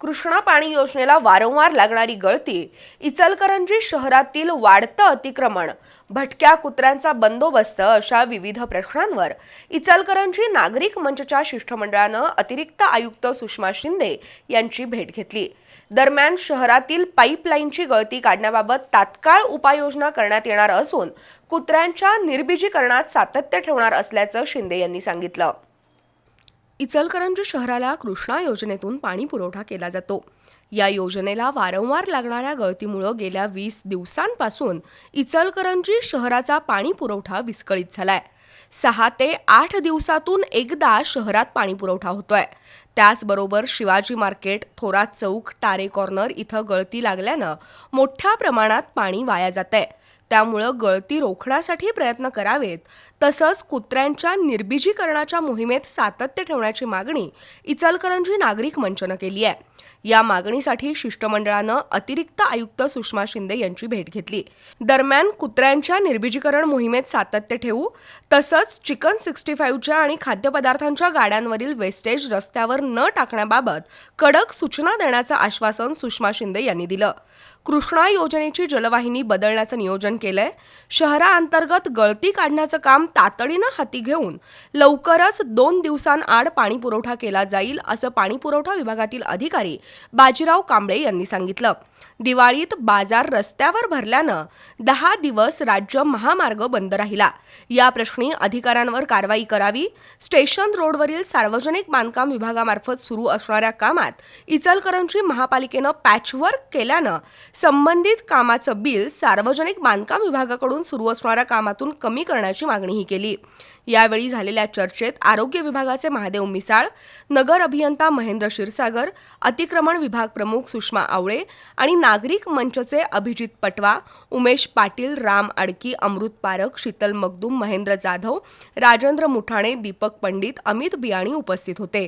कृष्णा पाणी योजनेला वारंवार लागणारी गळती इचलकरंजी शहरातील वाढतं अतिक्रमण भटक्या कुत्र्यांचा बंदोबस्त अशा विविध प्रश्नांवर इचलकरंजी नागरिक मंचच्या शिष्टमंडळानं अतिरिक्त आयुक्त सुषमा शिंदे यांची भेट घेतली. दरम्यान शहरातील पाईपलाईनची गळती काढण्याबाबत तात्काळ उपाययोजना करण्यात येणार असून कुत्र्यांच्या निर्बीजीकरणात सातत्य ठेवणार असल्याचं शिंदे यांनी सांगितलं. इचलकरंजी शहराला कृष्णा योजनेतून पाणी पुरवठा केला जातो. या योजनेला वारंवार लागणाऱ्या गळतीमुळं गेल्या वीस दिवसांपासून इचलकरंजी शहराचा पाणी पुरवठा विस्कळीत झालाय. सहा ते आठ दिवसातून एकदा शहरात पाणी पुरवठा होतोय. त्याचबरोबर शिवाजी मार्केट थोरात चौक टारे कॉर्नर इथं गळती लागल्यानं मोठ्या प्रमाणात पाणी वाया जातंय. त्यामुळं गळती रोखण्यासाठी प्रयत्न करावेत. तसंच कुत्र्यांच्या निर्बिजीकरणाच्या मोहिमेत सातत्य ठेवण्याची मागणी इचलकरंजी नागरिक मंचनं केली आहे. या मागणीसाठी शिष्टमंडळानं अतिरिक्त आयुक्त सुषमा शिंदे यांची भेट घेतली. दरम्यान कुत्र्यांच्या निर्बिजीकरण मोहिमेत सातत्य ठेवू तसंच चिकन सिक्स्टी फाईव्हच्या आणि खाद्यपदार्थांच्या गाड्यांवरील वेस्टेज रस्त्यावर न टाकण्याबाबत कडक सूचना देण्याचं आश्वासन सुषमा शिंदे यांनी दिलं. कृष्णा योजनेची जलवाहिनी बदलण्याचं नियोजन केलंय. शहराअंतर्गत गळती काढण्याचं काम तातडीनं हाती घेऊन लवकरच दोन दिवसांआड पाणी पुरवठा केला जाईल असं पाणी पुरवठा विभागातील अधिकारी बाजीराव कांबळे यांनी सांगितलं. दिवाळीत बाजार रस्त्यावर भरल्यानं दहा दिवस राज्य महामार्ग बंद राहिला. या प्रश्नी अधिकाऱ्यांवर कारवाई करावी स्टेशन रोडवरील सार्वजनिक बांधकाम विभागामार्फत सुरू असणाऱ्या कामात इचलकरंजी महापालिकेनं पॅचवर्क केल्यानं संबंधित कामाचं बिल सार्वजनिक बांधकाम विभागाकडून सुरू असणाऱ्या कामातून कमी करण्याची मागणीही केली. यावेळी झालेल्या चर्चेत आरोग्य विभागाचे महादेव मिसाळ नगर अभियंता महेंद्र क्षीरसागर अतिक्रमण विभाग प्रमुख सुषमा आवळे आणि नागरिक मंचचे अभिजित पटवा उमेश पाटील राम आडकी अमृत पारख शीतल मगदूम महेंद्र जाधव राजेंद्र मुठाणे दीपक पंडित अमित बियाणी उपस्थित होते.